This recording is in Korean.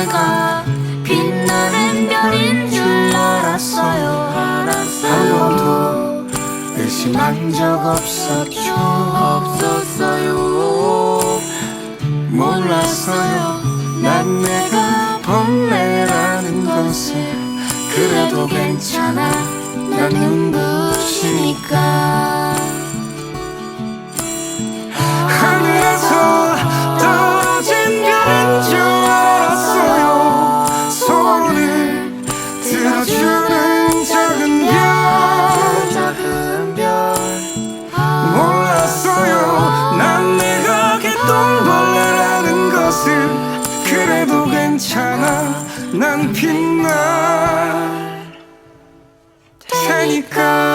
내가 빛나는 별인 줄 알았어요. 한 번도 의심한 적 없었죠. 없었어요. 몰랐어요. 난 내가 벌레라는 것을. 그래도 괜찮아. 난 눈부시니까 괜찮아? 난 빛날 테니까.